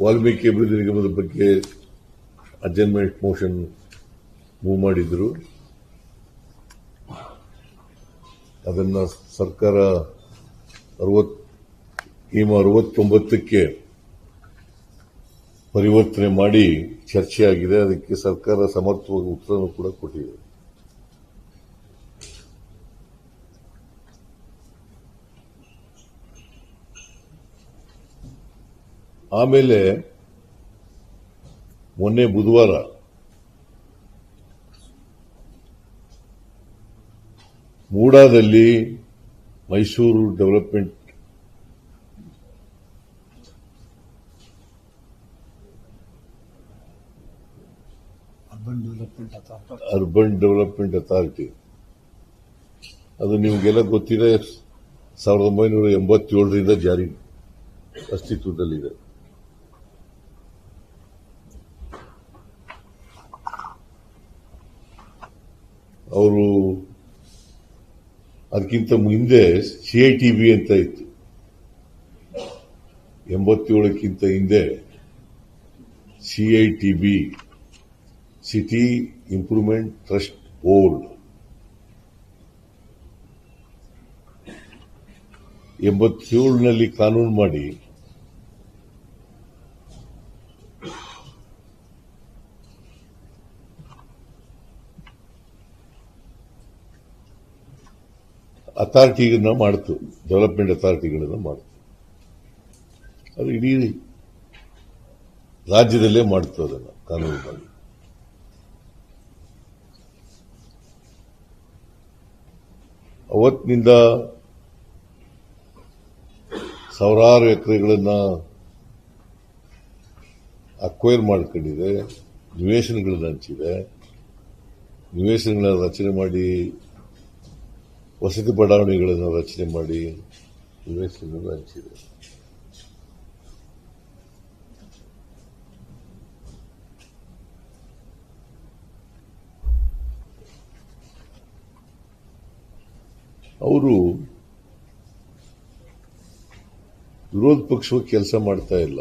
ವಾಲ್ಮೀಕಿ ಅಭಿವೃದ್ಧಿ ನಿಗಮದ ಬಗ್ಗೆ ಅಜೆನ್ಮೆಂಟ್ ಮೋಷನ್ ಮೂವ್ ಮಾಡಿದ್ರು. ಅದನ್ನು ಸರ್ಕಾರ ಅರವತ್ ಅರವತ್ತೊಂಬತ್ತಕ್ಕೆ ಪರಿವರ್ತನೆ ಮಾಡಿ ಚರ್ಚೆಯಾಗಿದೆ. ಅದಕ್ಕೆ ಸರ್ಕಾರ ಸಮರ್ಥವಾಗಿ ಉತ್ತರವನ್ನು ಕೂಡ ಕೊಟ್ಟಿದೆ. ಆಮೇಲೆ ಮೊನ್ನೆ ಬುಧವಾರ ಮೂಡಾದಲ್ಲಿ Mysuru development urban development authority urban development authority ಅದು ನಿಮಗೆಲ್ಲ ಗೊತ್ತಿದೆ ಸಾವಿರದ ಒಂಬೈನೂರ ಎಂಬತ್ತೇಳರಿಂದ ಜಾರಿ ಅಸ್ತಿತ್ವದಲ್ಲಿದೆ. ಅವರು ಅದಕ್ಕಿಂತ ಹಿಂದೆ ಸಿಐಟಿಬಿ ಅಂತ ಇತ್ತು. ಎಂಬತ್ತೇಳಕ್ಕಿಂತ ಹಿಂದೆ CITB city improvement trust board ಎಂಬತ್ತೇಳನಲ್ಲಿ ಕಾನೂನು ಮಾಡಿ ಅಥಾರಿಟಿಗಳನ್ನ ಮಾಡ್ತು. ಡೆವಲಪ್ಮೆಂಟ್ ಅಥಾರಿಟಿಗಳನ್ನ ಮಾಡ್ತು. ಅದು ಇಡೀ ರಾಜ್ಯದಲ್ಲೇ ಮಾಡ್ತು ಅದನ್ನು ಕಾನೂನು ಅವತ್ತಿನಿಂದ ಸಾವಿರಾರು ಎಕರೆಗಳನ್ನ ಅಕ್ವೈರ್ ಮಾಡ್ಕೊಂಡಿದೆ. ನಿವೇಶನಗಳನ್ನ ಹಂಚಿದೆ. ನಿವೇಶನಗಳನ್ನ ರಚನೆ ಮಾಡಿ ವಸತಿ ಬಡಾವಣೆಗಳನ್ನು ರಚನೆ ಮಾಡಿ ಇನ್ವೆಸ್ಟ್ಮೆಂಟ್ ಹಂಚಿದೆ. ಅವರು ವಿರೋಧ ಪಕ್ಷವು ಕೆಲಸ ಮಾಡ್ತಾ ಇಲ್ಲ.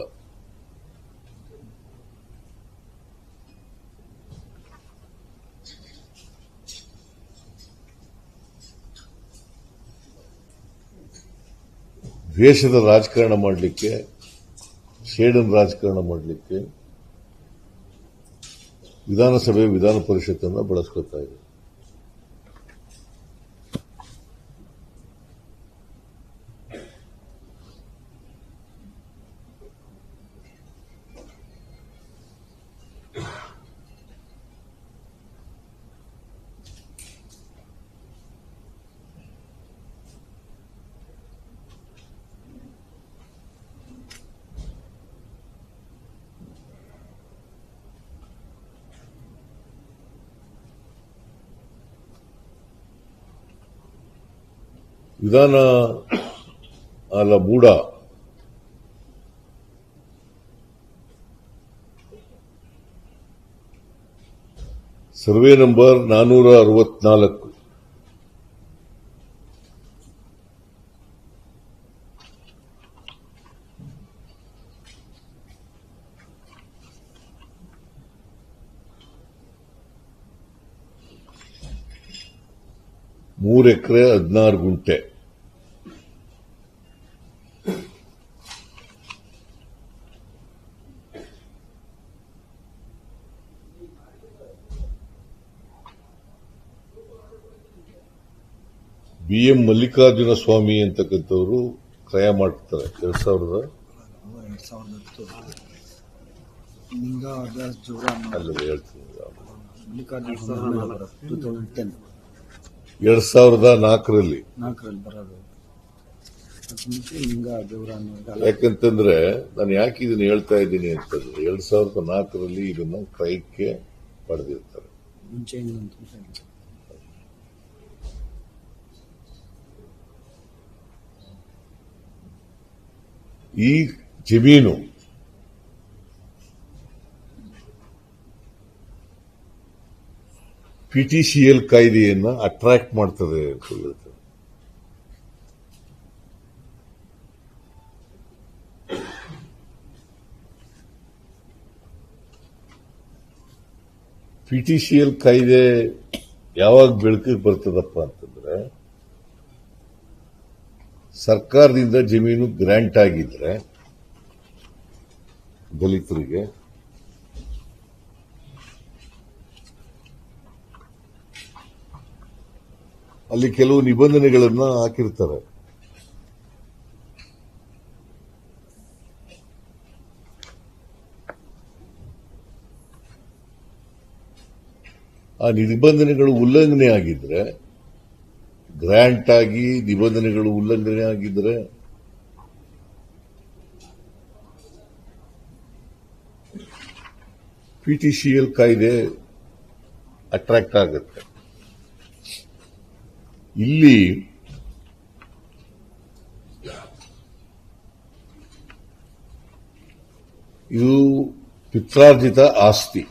ದ್ವೇಷದ ರಾಜಕಾರಣ ಮಾಡಲಿಕ್ಕೆ ಸೇಡನ್ ರಾಜಕಾರಣ ಮಾಡಲಿಕ್ಕೆ ವಿಧಾನಸಭೆ ವಿಧಾನ ಪರಿಷತ್ತನ್ನು ಬಳಸ್ಕೊತಾ ಇದೆ. ವಿಧಾನ ಅಲ್ಲ ಮೂಡ ಸರ್ವೆ ನಂಬರ್ ನಾನೂರ ಅರವತ್ನಾಲ್ಕು. ಮೂರು ಎಕರೆ ಹದಿನಾರು ಗುಂಟೆ. ಬಿ ಎಂ ಮಲ್ಲಿಕಾರ್ಜುನ ಸ್ವಾಮಿ ಅಂತಕ್ಕಂಥವರು ಕ್ರಯ ಮಾಡ್ತಾರೆ ಎರಡ್ ಸಾವಿರದ ಎರಡ್ ಸಾವಿರದ ನಾಲ್ಕರಲ್ಲಿ. ಯಾಕಂತಂದ್ರೆ ನಾನು ಯಾಕೆ ಇದನ್ನ ಹೇಳ್ತಾ ಇದ್ದೀನಿ ಅಂತಂದ್ರೆ ಎರಡ್ ಸಾವಿರದ ನಾಲ್ಕರಲ್ಲಿ ಇದನ್ನ ಕ್ರಯಕ್ಕೆ ಪಡೆದಿರ್ತಾರೆ. ಈ ಜಮೀನು ಪಿ ಟಿ ಸಿ ಕಾಯ್ದೆಯನ್ನು ಅಟ್ರಾಕ್ಟ್ ಮಾಡ್ತದೆ ಅಂತ ಹೇಳಿದ್ರು ಪಿ ಟಿ ಕಾಯ್ದೆ ಯಾವಾಗ ಬೆಳಕಿಗೆ ಬರ್ತದಪ್ಪ ಅಂತಂದ್ರೆ ಸರ್ಕಾರದಿಂದ ಜಮೀನು ಗ್ರಾಂಟ್ ಆಗಿದ್ರೆ ದಲಿತರಿಗೆ ಅಲ್ಲಿ ಕೆಲವು ನಿಬಂಧನೆಗಳನ್ನ ಹಾಕಿರ್ತಾರೆ. ಆ ನಿಬಂಧನೆಗಳು ಉಲ್ಲಂಘನೆ ಆಗಿದ್ರೆ ಗ್ರಾಂಟ್ ಆಗಿ ನಿಬಂಧನೆಗಳು ಉಲ್ಲಂಘನೆ ಆಗಿದ್ರೆ ಪಿಟಿಸಿಎಲ್ ಕಾಯ್ದೆ ಅಟ್ರಾಕ್ಟ್ ಆಗುತ್ತೆ. ಇಲ್ಲಿ ಇದು ಪಿತ್ರಾರ್ಜಿತ ಆಸ್ತಿ.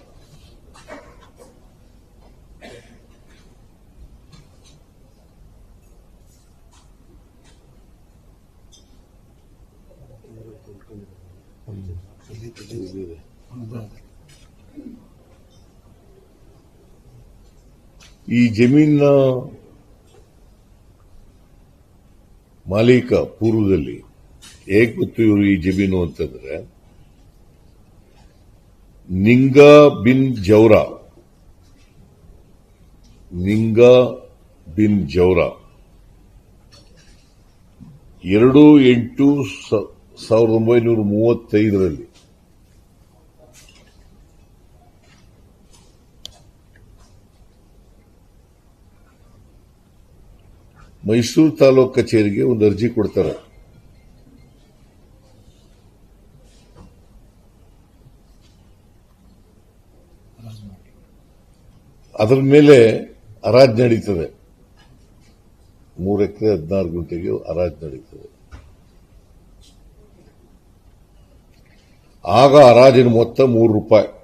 ಈ ಜಮೀನ ಮಾಲೀಕ ಪೂರ್ವದಲ್ಲಿ ಹೇಗೆ ಗೊತ್ತು ಇವರು ಈ ಜಮೀನು ಅಂತಂದ್ರೆ, ನಿಂಗಾ ಬಿನ್ ಜೌರ, ನಿಂಗಾ ಬಿನ್ ಜೌರ, ಎರಡು ಎಂಟು ಸಾವಿರದ ಒಂಬೈನೂರ ಮೂವತ್ತೈದರಲ್ಲಿ ಮೈಸೂರು ತಾಲೂಕು ಕಚೇರಿಗೆ ಒಂದು ಅರ್ಜಿ ಕೊಡ್ತಾರೆ. ಅದರ ಮೇಲೆ ಹರಾಜು ನಡೀತದೆ. ಮೂರು ಎಕರೆ ಹದಿನಾರು ಗಂಟೆಗೆ ಹರಾಜು ನಡೀತದೆ. ಆಗ ಹರಾಜಿನ ಮೊತ್ತ ಮೂರು ರೂಪಾಯಿ.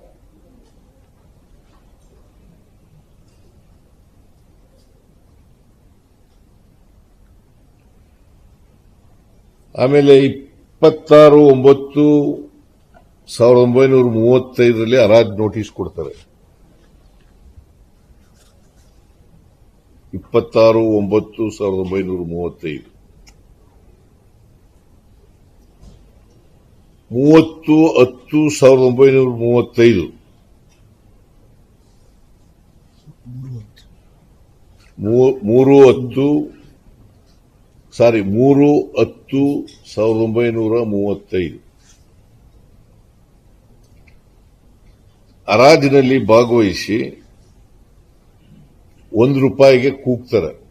ಆಮೇಲೆ ಇಪ್ಪತ್ತಾರು, ಒಂಬತ್ತು, ಸಾವಿರದ ಒಂಬೈನೂರ ಮೂವತ್ತೈದರಲ್ಲಿ ಅರಾಜ್ ನೋಟಿಸ್ ಕೊಡ್ತಾರೆ. ಇಪ್ಪತ್ತಾರು, ಒಂಬತ್ತು, ಸಾವಿರದ ಒಂಬೈನೂರ ಮೂವತ್ತೈದು. ಮೂವತ್ತು, ಹತ್ತು, ಸಾವಿರದ ಒಂಬೈನೂರ ಮೂವತ್ತೈದು. ಮೂರು, ಹತ್ತು ಸಾರಿ ಮೂರು ಹತ್ತು ಸಾವಿರದ ಒಂಬೈನೂರ ಮೂವತ್ತೈದು. ಹರಾಜಿನಲ್ಲಿ ಭಾಗವಹಿಸಿ ಒಂದು ರೂಪಾಯಿಗೆ ಕೂಗ್ತಾರೆ.